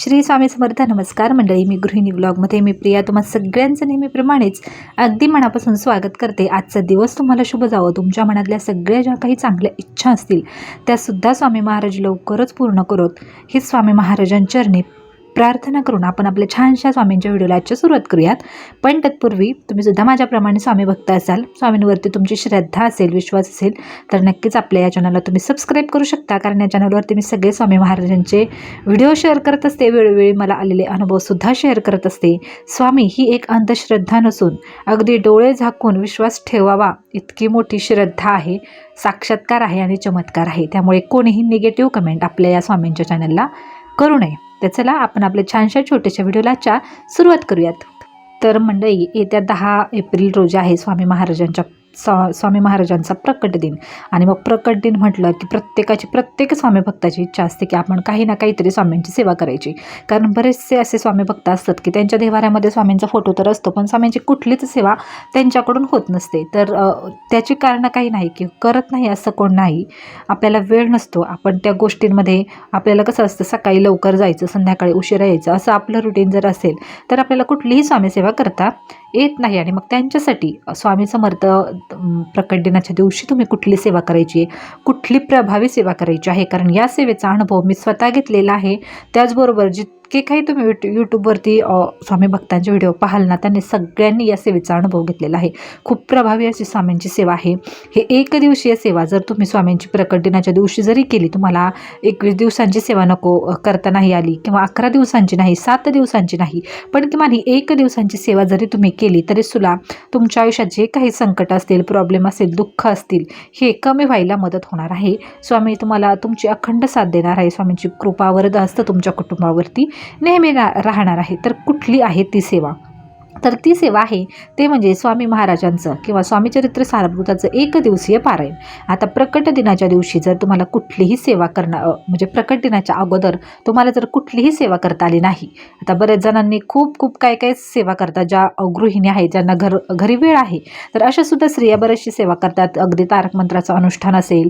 श्री स्वामी समर्थ नमस्कार. मंडळी मी गृहिणी ब्लॉगमध्ये मी प्रिया. तुम्हा सगळ्यांचं नेहमीप्रमाणेच अगदी मनापासून स्वागत करते. आजचा दिवस तुम्हाला शुभ जावं. तुमच्या मनातल्या सगळ्या ज्या काही चांगल्या इच्छा असतील त्यासुद्धा स्वामी महाराज लवकरच पूर्ण करोत. ही स्वामी महाराजांचरणी प्रार्थना करून आपण आपल्या छानशा स्वामींच्या व्हिडिओला आजच्या सुरुवात करूयात. पण तत्पूर्वी तुम्ही सुद्धा माझ्याप्रमाणे स्वामी भक्त असाल स्वामींवरती तुमची श्रद्धा असेल विश्वास असेल तर नक्कीच आपल्या या चॅनलला तुम्ही सबस्क्राईब करू शकता कारण या चॅनलवरती मी सगळे स्वामी महाराजांचे व्हिडिओ शेअर करत असते. वेळोवेळी मला आलेले अनुभवसुद्धा शेअर करत असते. स्वामी ही एक अंधश्रद्धा नसून अगदी डोळे झाकून विश्वास ठेवावा इतकी मोठी श्रद्धा आहे साक्षात्कार आहे आणि चमत्कार आहे. त्यामुळे कोणीही निगेटिव्ह कमेंट आपल्या या स्वामींच्या चॅनलला करू नये. तर चला आपण आपल्या छानशा छोट्याशा व्हिडिओलाच्या सुरुवात करूयात. तर मंडळी येत्या दहा एप्रिल रोजी आहे स्वामी महाराजांच्या स्वा स्वामी महाराजांचा प्रकट दिन. आणि मग प्रकट दिन म्हटलं की प्रत्येकाची प्रत्येक स्वामी भक्ताची इच्छा असते की आपण काही ना काहीतरी स्वामींची सेवा करायची. कारण बरेचसे असे स्वामी भक्त असतात की त्यांच्या देवाऱ्यामध्ये स्वामींचा फोटो तर असतो पण स्वामींची कुठलीच सेवा त्यांच्याकडून होत नसते. तर त्याची कारणं काही नाही की करत नाही असं कोण नाही. आपल्याला वेळ नसतो. आपण त्या गोष्टींमध्ये आपल्याला कसं असतं सकाळी लवकर जायचं संध्याकाळी उशिरा यायचं असं आपलं रुटीन जर असेल तर आपल्याला कुठलीही स्वामीसेवा करता येत नाही. आणि मग त्यांच्यासाठी स्वामी समर्थ प्रकट दिनाच्या दिवशी तुम्ही कुठली सेवा करायची? आहे कुठली प्रभावी सेवा करायची आहे? कारण या सेवेचा अनुभव मी स्वतः घेतलेला आहे. त्याचबरोबर जितके काही तुम्ही यूट्यू यूट्यूबवरती स्वामी भक्तांचे व्हिडिओ पाहाल ना त्यांनी सगळ्यांनी या सेवेचा अनुभव घेतलेला आहे. खूप प्रभावी अशी स्वामींची सेवा आहे. हे एक दिवसीय सेवा जर तुम्ही स्वामींची प्रकट दिनाच्या दिवशी जरी केली तुम्हाला एकवीस दिवसांची सेवा नको करता नाही आली किंवा अकरा दिवसांची नाही सात दिवसांची नाही पण किमान ही एक दिवसांची सेवा जरी तुम्ही केली तरी सुद्धा तुमच्या आयुष्यात जे काही संकट असतील प्रॉब्लेम असेल दुःख असतील हे कमी व्हायला मदत होणार आहे. स्वामी तुम्हाला तुमची अखंड साथ देणार आहे. स्वामींची कृपा वरद असतं तुमच्या कुटुंबावरती नेहमी रा राहणार आहे. तर कुठली आहे ती सेवा? तर ती सेवा आहे ते म्हणजे स्वामी महाराजांचं किंवा स्वामी चरित्र सारभूताचं एक दिवसीय पारायण. आता प्रकट दिनाच्या दिवशी जर तुम्हाला कुठलीही सेवा करणं म्हणजे प्रकट दिनाच्या अगोदर तुम्हाला जर कुठलीही सेवा करता आली नाही आता बऱ्याच जणांनी खूप खूप काय काय सेवा करतात ज्या गृहिणी आहेत ज्यांना घर घरी वेळ आहे तर अशा सुद्धा स्त्रिया बऱ्याचशी सेवा करतात. अगदी तारक मंत्राचं अनुष्ठान असेल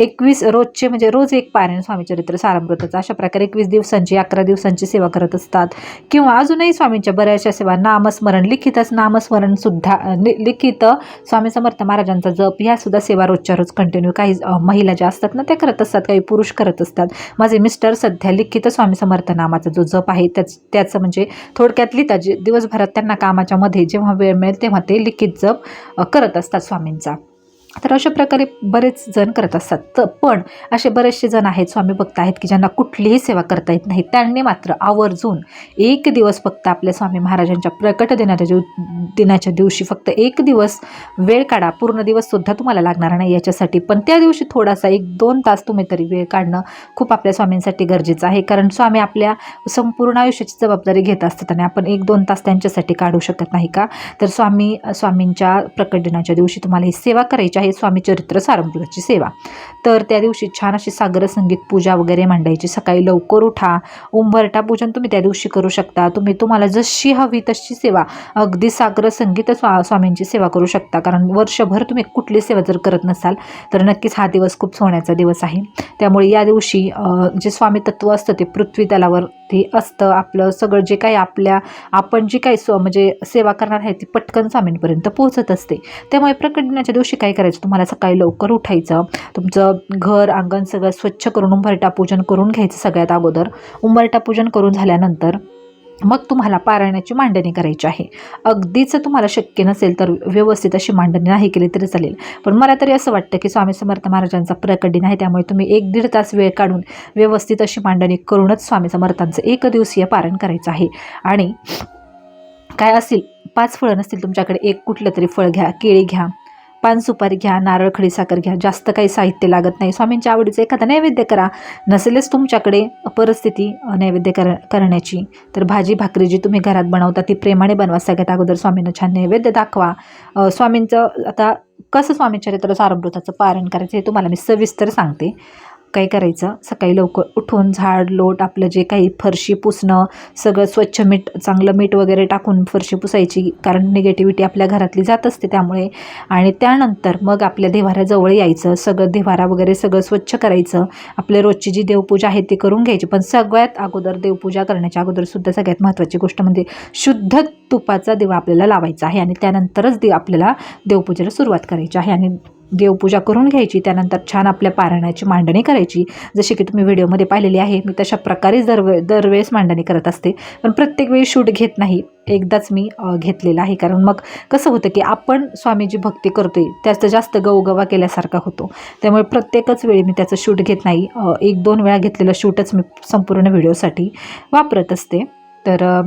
एकवीस रोजचे म्हणजे रोज एक पारायण स्वामी चरित्र सारामृताचं अशा प्रकारे एकवीस दिवसांची अकरा दिवसांची सेवा करत असतात. किंवा अजूनही स्वामींच्या बऱ्याचशा सेवा नामस्मरण. लिखितच नामस्मरण सुद्धा नि- लिखित स्वामी समर्थ महाराजांचा जप ह्या सुद्धा सेवा रोजच्या रोज कंटिन्यू काही महिला ज्या असतात ना त्या करत असतात काही पुरुष करत असतात. माझे मिस्टर सध्या लिखित स्वामी समर्थ नामाचा जो जप आहे त्याच त्याचं म्हणजे थोडक्यात लिहिता जे दिवसभरात त्यांना कामाच्या मध्ये जेव्हा वेळ मिळेल तेव्हा ते लिखित जप करत असतात स्वामींचा. तर अशा प्रकारे बरेच जण करत असतात. तर पण असे बरेचसे जण आहेत स्वामी भक्त आहेत की ज्यांना कुठलीही सेवा करता येत नाही. त्यांनी मात्र आवर्जून एक दिवस फक्त आपल्या स्वामी महाराजांच्या प्रकट दिनाच्या दिव दिनाच्या दिवशी फक्त एक दिवस वेळ काढा. पूर्ण दिवससुद्धा तुम्हाला लागणार नाही याच्यासाठी. पण त्या दिवशी थोडासा एक दोन तास तुम्ही तरी वेळ काढणं खूप आपल्या स्वामींसाठी गरजेचं आहे. कारण स्वामी आपल्या संपूर्ण आयुष्याची जबाबदारी घेत असतात आणि आपण एक दोन तास त्यांच्यासाठी काढू शकत नाही का? तर स्वामी स्वामींच्या प्रकट दिनाच्या दिवशी तुम्हाला ही सेवा करायची आहे. स्वामी चरित्र सारंभाची सेवा. तर त्या दिवशी छान अशी सागर संगीत पूजा वगैरे मांडायची. सकाळी लवकर उठा. उंबरटा पूजन तुम्ही त्या दिवशी करू शकता. तुम्ही तुम्हाला जशी हवी तशी सेवा अगदी सागर संगीत स्वा स्वामींची सेवा करू शकता. कारण वर्षभर तुम्ही कुठली सेवा जर करत नसाल तर नक्कीच हा दिवस खूप सोन्याचा दिवस आहे. त्यामुळे या दिवशी जे स्वामी तत्व असतं ते पृथ्वी तलावरती असतं. आपलं सगळं जे काही आपल्या आपण जी काही स्व म्हणजे सेवा करणार आहे ती पटकन स्वामींपर्यंत पोहोचत असते. त्यामुळे प्रकट दिनाच्या दिवशी काय करायचं? तुम्हाला सकाळी लवकर उठायचं. तुमचं घर अंगण सगळं स्वच्छ करून उंबरटा पूजन करून घ्यायचं सगळ्यात अगोदर. उंबरटा पूजन करून झाल्यानंतर मग तुम्हाला पारायणाची मांडणी करायची आहे. अगदीच तुम्हाला शक्य नसेल तर व्यवस्थित अशी मांडणी नाही केली तरी चालेल. पण मला तरी असं वाटतं की स्वामी समर्थ महाराजांचा प्रकट दिन आहे त्यामुळे तुम्ही एक दीड तास वेळ काढून व्यवस्थित अशी मांडणी करूनच स्वामी समर्थांचं एक दिवसीय पारायण करायचं आहे. आणि काय असेल पाच फळं नसतील तुमच्याकडे एक कुठलं तरी फळ घ्या केळी घ्या पान सुपारी घ्या नारळ खडी साखर घ्या. जास्त काही साहित्य लागत नाही. स्वामींच्या आवडीचं एखादा नैवेद्य करा. नसेलच तुमच्याकडे परिस्थिती नैवेद्य कर करण्याची. तर भाजी भाकरी जी तुम्ही घरात बनवता ती प्रेमाने बनवा. सगळ्यात अगोदर स्वामींना छान नैवेद्य दाखवा. स्वामींचं आता कसं स्वामी चरित्र सारमृताचं पारण करायचं हे तुम्हाला मी सविस्तर सांगते. काय करायचं? सकाळी लवकर उठून झाड लोट आपलं जे काही फरशी पुसणं सगळं स्वच्छ मीठ चांगलं मीठ वगैरे टाकून फरशी पुसायची कारण निगेटिव्हिटी आपल्या घरातली जात असते त्यामुळे. आणि त्यानंतर मग आपल्या देवाऱ्याजवळ यायचं सगळं देवारा वगैरे सगळं स्वच्छ करायचं. आपल्या रोजची जी देवपूजा आहे ती करून घ्यायची. पण सगळ्यात अगोदर देवपूजा करण्याच्या अगोदरसुद्धा सगळ्यात महत्त्वाची गोष्ट म्हणजे शुद्ध तुपाचा दिवा आपल्याला लावायचा आहे आणि त्यानंतरच दे आपल्याला देवपूजेला सुरुवात करायची आहे. आणि देवपूजा करून घ्यायची त्यानंतर छान आपल्या पारायणाची मांडणी करायची. जशी की तुम्ही व्हिडिओमध्ये पाहिलेली आहे मी तशा प्रकारे दरवे दरवेळेस मांडणी करत असते. पण प्रत्येक वेळी शूट घेत नाही एकदाच मी घेतलेला आहे. कारण मग कसं होतं की आपण स्वामीची भक्ती करतोय त्याचं जास्त गवगवा केल्यासारखा होतो. त्यामुळे प्रत्येकच वेळी मी त्याचं शूट घेत नाही. एक दोन वेळा घेतलेलं शूटच मी संपूर्ण व्हिडिओसाठी वापरत असते. तर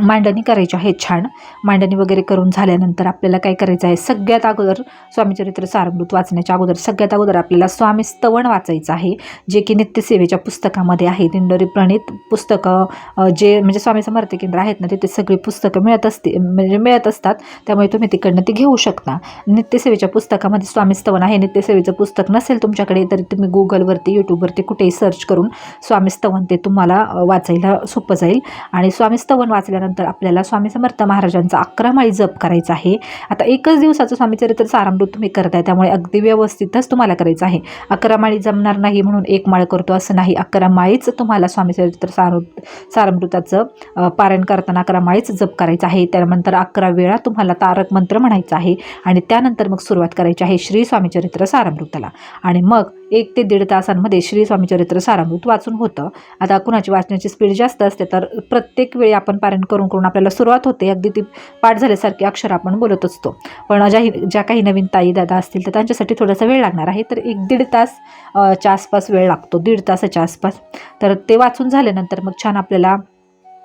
मांडणी करायची आहे छान. मांडणी वगैरे करून झाल्यानंतर आपल्याला काय करायचं आहे सगळ्यात अगोदर स्वामीचरित्र सारमृत वाचण्याच्या अगोदर सगळ्यात अगोदर आपल्याला स्वामी स्तवण वाचायचं आहे जे की नित्यसेवेच्या पुस्तकामध्ये आहे. दिंडोरी प्रणित पुस्तकं जे म्हणजे स्वामी समर्थ केंद्र आहेत ना तिथे सगळी पुस्तकं मिळत असते म्हणजे मिळत असतात. त्यामुळे तुम्ही तिकडनं ती घेऊ शकता. नित्यसेवेच्या पुस्तकामध्ये स्वामी स्तवन आहे नित्यसेवेचं पुस्तक नसेल तुमच्याकडे तरी तुम्ही गुगलवरती यूट्यूबवरती कुठेही सर्च करून स्वामी स्तवन ते तुम्हाला वाचायला सोपं जाईल. आणि स्वामी स्तवन वाचल्यानंतर आपल्याला स्वामी समर्थ महाराजांचा अकरा माळी जप करायचा आहे. आता एकच दिवसाचं स्वामी चरित्र सारामृत तुम्ही करताय त्यामुळे अगदी व्यवस्थितच तुम्हाला करायचं आहे. अकरा माळी जमणार नाही म्हणून एक माळ करतो असं नाही. अकरा माळीच तुम्हाला स्वामी चरित्र सारामृताचं पारायण करताना अकरा माळीच जप करायचं आहे. त्यानंतर अकरा वेळा तुम्हाला तारक मंत्र म्हणायचा आहे. आणि त्यानंतर मग सुरुवात करायची आहे श्री स्वामी चरित्र सारामृताला. आणि मग एक ते दीड तासांमध्ये श्री स्वामीचरित्र सारामृत वाचून होतं. आता कुणाची वाचण्याची स्पीड जास्त असते तर प्रत्येक वेळी आपण पारायण करून करून आपल्याला सुरुवात होते. अगदी ती पाठ झाल्यासारखी अक्षर आपण बोलत असतो. पण ज्या ज्या काही नवीन ताई दादा असतील तर त्यांच्यासाठी थोडासा वेळ लागणार आहे. तर एक दीड तास च्या आसपास वेळ लागतो. दीड तासाच्या आसपास. तर ते वाचून झाल्यानंतर मग छान आपल्याला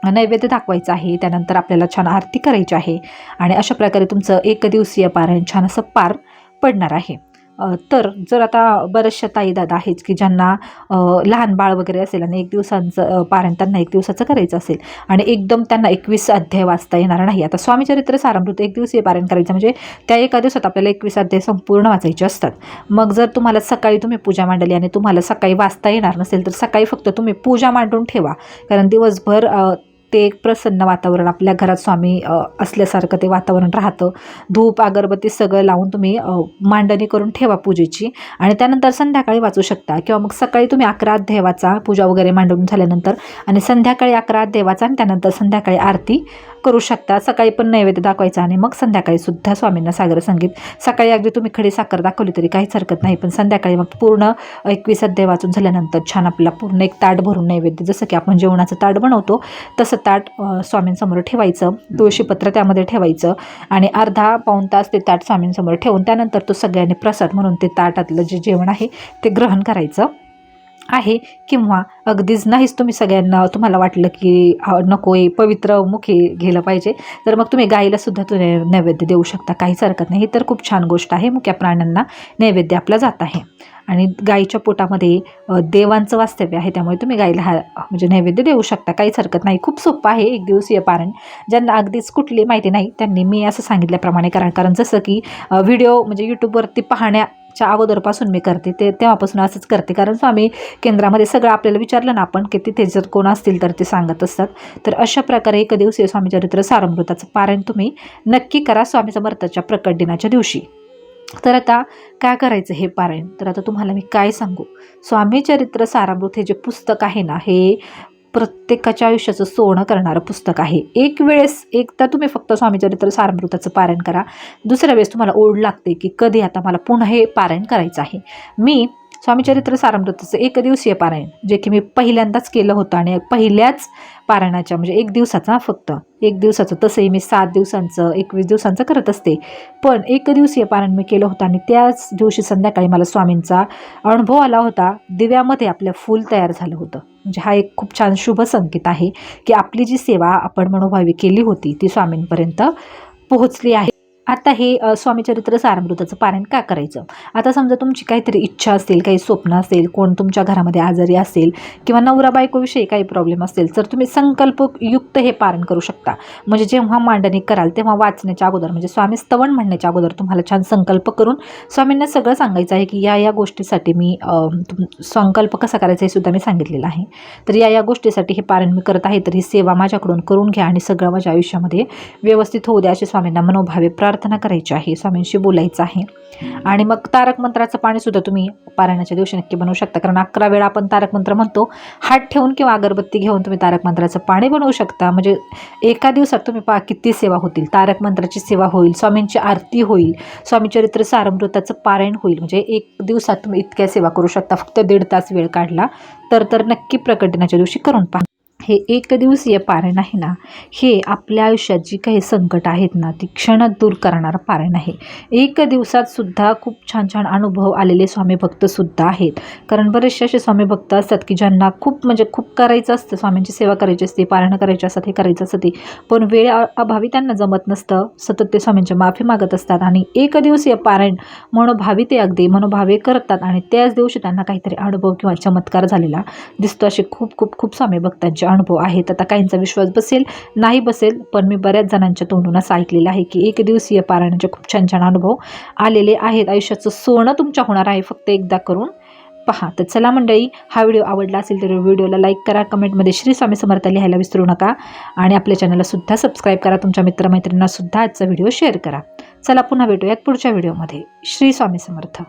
नैवेद्य दाखवायचं आहे. त्यानंतर आपल्याला छान आरती करायची आहे. आणि अशा प्रकारे तुमचं एक दिवसीय पारायण छान असं पार पडणार आहे. तर जर आता बऱ्याचशा ताईदादा आहेत की ज्यांना लहान बाळ वगैरे असेल आणि एक दिवसांचं पारण त्यांना एक दिवसाचं करायचं असेल आणि एकदम त्यांना एकवीस अध्याय वाचता येणार नाही. आता स्वामीचरित्र सारामृत एक दिवसीय पारण करायचं म्हणजे त्या एका दिवसात आपल्याला एकवीस अध्याय संपूर्ण वाचायचे असतात. मग जर तुम्हाला सकाळी तुम्ही पूजा मांडली आणि तुम्हाला सकाळी वाचता येणार नसेल तर सकाळी फक्त तुम्ही पूजा मांडून ठेवा. कारण दिवसभर ते एक प्रसन्न वातावरण आपल्या घरात स्वामी असल्यासारखं ते वातावरण राहतं. धूप अगरबत्ती सगळं लावून तुम्ही मांडणी करून ठेवा पूजेची आणि त्यानंतर संध्याकाळी वाचू शकता किंवा मग सकाळी तुम्ही अकरा देवाचा पूजा वगैरे मांडून झाल्यानंतर आणि संध्याकाळी अकरा देवाचा आणि त्यानंतर संध्याकाळी आरती करू शकता. सकाळी पण नैवेद्य दाखवायचा आणि मग संध्याकाळी सुद्धा स्वामींना सागर संगीत. सकाळी अगदी तुम्ही खडी साखर दाखवली तरी काहीच हरकत नाही पण संध्याकाळी मग पूर्ण एकवीस अध्याय वाचून झाल्यानंतर छान आपला पूर्ण एक ताट भरून नैवेद्य जसं की आपण जेवणाचं ताट बनवतो तसं ताट स्वामींसमोर ठेवायचं. तुळशीपत्र त्यामध्ये ठेवायचं. आणि अर्धा पाऊण तास ते ताट स्वामींसमोर ठेवून त्यानंतर तो सगळ्यांनी प्रसाद म्हणून ते ताटातलं जे जेवण आहे ते ग्रहण करायचं. आहे किंवा अगदीच नाहीच तुम्ही सगळ्यांना तुम्हाला वाटलं की नको आहे पवित्र मुखी गेलं पाहिजे तर मग तुम्ही गाईलासुद्धा तुम्ही नैवेद्य देऊ शकता. काहीच हरकत नाही. तर खूप छान गोष्ट आहे. मुक्या प्राण्यांना नैवेद्य आपला जात आहे. आणि गाईच्या पोटामध्ये देवांचं वास्तव्य आहे. त्यामुळे तुम्ही गाईला हा म्हणजे नैवेद्य देऊ शकता. काहीच हरकत नाही. खूप सोपं आहे एक दिवसीय पारण. ज्यांना अगदीच कुठली माहिती नाही त्यांनी मी असं सांगितल्याप्रमाणे कारण कारण जसं की व्हिडिओ म्हणजे यूट्यूबवरती पाहण्या च्या अगोदरपासून मी करते ते तेव्हापासून असंच करते. कारण स्वामी केंद्रामध्ये सगळं आपल्याला विचारलं ना आपण की तिथे जर कोण असतील तर ते सांगत असतात. तर अशा प्रकारे एक दिवसीय स्वामी चरित्र सारमृताचं पारायण तुम्ही नक्की करा स्वामी समर्थाच्या प्रकट दिनाच्या दिवशी. तर आता काय करायचं हे पारायण? तर आता तुम्हाला मी काय सांगू? स्वामी चरित्र सारामृत हे जे पुस्तक आहे ना हे प्रत्येकाच्या आयुष्याचं सोनं करणारं पुस्तक आहे. एक वेळेस एकदा तुम्ही फक्त स्वामीचरित्र सारमृताचं पारायण करा. दुसऱ्या वेळेस तुम्हाला ओढ लागते की कधी आता मला पुन्हा हे पारायण करायचं आहे. मी स्वामीचरित्र सारामृताचं एक दिवसीय पारायण जे की मी पहिल्यांदाच केलं होतं आणि पहिल्याच पारायणाच्या म्हणजे एक दिवसाचा फक्त. एक दिवसाचं तसंही मी सात दिवसांचं एकवीस दिवसांचं करत असते. पण एक दिवसीय पारायण मी केलं होतं आणि त्याच दिवशी संध्याकाळी मला स्वामींचा अनुभव आला होता. दिव्यामध्ये आपलं फूल तयार झालं होतं. म्हणजे हा एक खूप छान शुभ संकेत आहे की आपली जी सेवा आपण मनोभावी केली होती ती स्वामींपर्यंत पोहोचली आहे. आता हे स्वामीचरित्र सारामृताचं पारायण का करायचं? आता समजा तुमची काहीतरी इच्छा असेल काही स्वप्न असेल कोण तुमच्या घरामध्ये आजारी असेल किंवा नवरा बायकोविषयी काही प्रॉब्लेम असेल तर तुम्ही संकल्पयुक्त हे पारण करू शकता. म्हणजे जेव्हा मांडणी कराल तेव्हा वाचण्याच्या अगोदर म्हणजे स्वामी स्तवण म्हणण्याच्या अगोदर तुम्हाला छान संकल्प करून स्वामींना सगळं सांगायचं आहे की या या गोष्टीसाठी मी तुम संकल्प कसा करायचा हे सुद्धा मी सांगितलेलं आहे. तर या या गोष्टीसाठी हे पारण मी करत आहे तर ही सेवा माझ्याकडून करून घ्या आणि सगळं माझ्या आयुष्यामध्ये व्यवस्थित होऊ द्या असे स्वामींना मनोभावे प्रार्थना करायची आहे स्वामींशी बोलायचं आहे. आणि मग तारक मंत्राचं पाणीसुद्धा तुम्ही पारायणाच्या दिवशी नक्की बनवू शकता. कारण अकरा वेळा आपण तारक मंत्र म्हणतो हात ठेवून किंवा अगरबत्ती घेऊन तुम्ही तारक मंत्राचं पाणी बनवू शकता. म्हणजे एका दिवसात तुम्ही पा किती सेवा होतील. तारक मंत्राची सेवा होईल स्वामींची आरती होईल स्वामी चरित्र सारमृताचं पारायण होईल. म्हणजे एक दिवसात तुम्ही इतक्या सेवा करू शकता. फक्त दीड तास वेळ काढला तर तर नक्की प्रकटनाच्या दिवशी करून पहा. हे एक दिवसीय पारायण आहे ना हे आपल्या आयुष्यात जी काही संकट आहेत ना ती क्षणात दूर करणारं पारायण आहे. एक दिवसात सुद्धा खूप छान छान अनुभव आलेले स्वामी भक्तसुद्धा आहेत. कारण बरेचसे असे स्वामी भक्त असतात की ज्यांना खूप म्हणजे खूप करायचं असतं स्वामींची सेवा करायची असते पारायण करायची असतात हे करायचं असतं. ते पण वेळ अभावी त्यांना जमत नसतं. सतत ते स्वामींची माफी मागत असतात आणि एक दिवसीय पारायण मनोभावी ते अगदी मनोभावे करतात आणि त्याच दिवशी त्यांना काहीतरी अनुभव किंवा चमत्कार झालेला दिसतो असे खूप खूप खूप स्वामी भक्तांचे अनुभव आहेत आता काहींचा विश्वास बसेल नाही बसेल पण मी बऱ्याच जणांच्या तोंडून असं ऐकलेलं आहे की एक दिवसीय पारायणाचे खूप छान छान अनुभव आलेले आहेत. आयुष्याचं सोनं तुमच्या होणार आहे. फक्त एकदा करून पहा. तर चला मंडळी हा व्हिडिओ आवडला असेल तर व्हिडिओला लाईक करा कमेंटमध्ये श्री स्वामी समर्थ लिहायला विसरू नका आणि आपल्या चॅनलला सुद्धा सबस्क्राईब करा. तुमच्या मित्रमैत्रिणींना सुद्धा आजचा व्हिडिओ शेअर करा. चला पुन्हा भेटूयात पुढच्या व्हिडिओमध्ये. श्री स्वामी समर्थ.